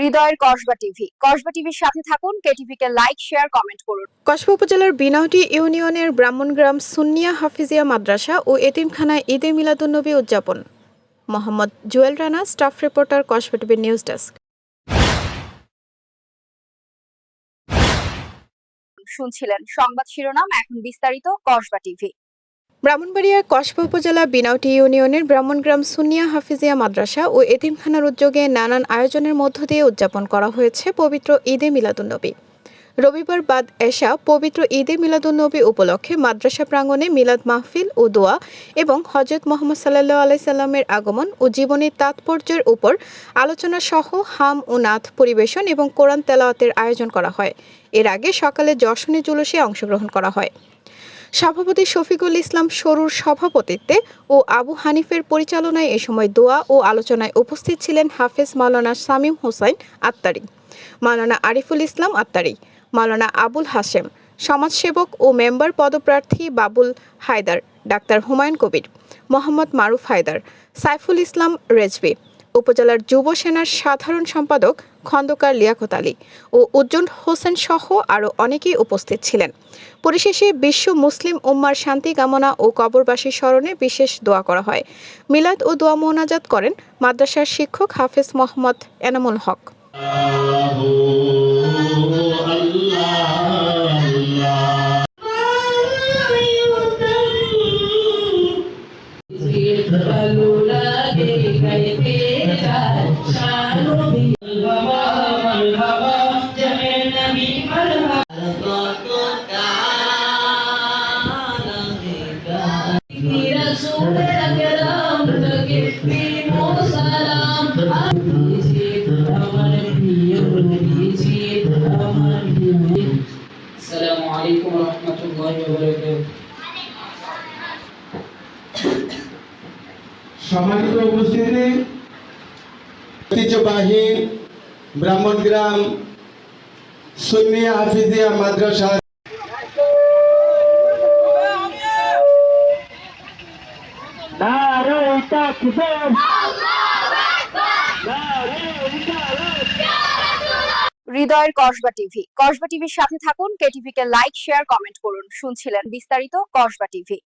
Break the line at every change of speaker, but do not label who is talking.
হৃদয়ের কসবা টিভি। কসবা টিভির সাথে থাকুন কেটিভি কে লাইক শেয়ার কমেন্ট করুন।
কসবা উপজেলার বিনাউটি ইউনিয়নের ব্রাহ্মণগ্রাম সুন্নিয়া হাফিজিয়া মাদ্রাসা ও এতিমখানায় ঈদে মিলাদুন্নবী উদযাপন। Mohammad Jewel Rana staff reporter Kasba TV news desk.
শুনছিলেন সংবাদ শিরোনাম এখন বিস্তারিত কসবা টিভি।
ব্রাহ্মণবাড়িয়ার কসবা উপজেলা বিনাউটি ইউনিয়নের ব্রাহ্মণগ্রাম সুনিয়া হাফিজিয়া মাদ্রাসা ও এতিমখানার উদ্যোগে নানান আয়োজনের মধ্য দিয়ে উদযাপন করা হয়েছে পবিত্র ঈদে মিলাদুন্নবী রবিবার বাদ এশা পবিত্র ঈদে মিলাদুন্নবী উপলক্ষে মাদ্রাসা প্রাঙ্গণে মিলাদ মাহফিল ও দোয়া এবং হজরত মোহাম্মদ সাল্লাহ আলাইসাল্লামের আগমন ও জীবনের তাৎপর্যের উপর আলোচনা সহ হাম ও নাথ পরিবেশন এবং কোরআন তেলাওয়াতের আয়োজন করা হয়। এর আগে সকালে যশনী জুলুসে অংশগ্রহণ করা হয়। সভাপতি শফিকুল ইসলাম সরুর সভাপতিত্বে ও আবু হানিফের পরিচালনায় এ সময় দোয়া ও আলোচনায় উপস্থিত ছিলেন হাফেজ মাওলানা শামীম হোসাইন আত্তারি, মাওলানা আরিফুল ইসলাম আত্তারি, মাওলানা আবুল হাশেম, সমাজসেবক ও মেম্বার পদপ্রার্থী বাবুল হায়দার, ডাক্তার হুমায়ুন কবির, মোহাম্মদ মারুফ হায়দার, সাইফুল ইসলাম রেজবি উপজেলার যুব সেনার সাধারণ সম্পাদক খন্দকার লিয়াকত আলী ও উজ্জ্বল হোসেন সহ আরও অনেকেই উপস্থিত ছিলেন। পরিশেষে বিশ্ব মুসলিম উম্মার শান্তি কামনা ও কবরবাসী স্মরণে বিশেষ দোয়া করা হয়। মিলাদ ও দোয়া মোনাজাত করেন মাদ্রাসার শিক্ষক হাফেজ মোহাম্মদ এনামুল হক।
عليكم ورحمة الله وبركاته
সম্মানিত উপস্থিতি ঐতিহ্যবাহী ব্রাহ্মণগ্রাম সুন্নিয়া হাফিজিয়া মাদ্রাসা।
হৃদয়ের কসবা টিভি। কসবা টিভির সাথে থাকুন কেটিভি কে লাইক শেয়ার কমেন্ট করুন। শুনছিলেন বিস্তারিত কসবা টিভি।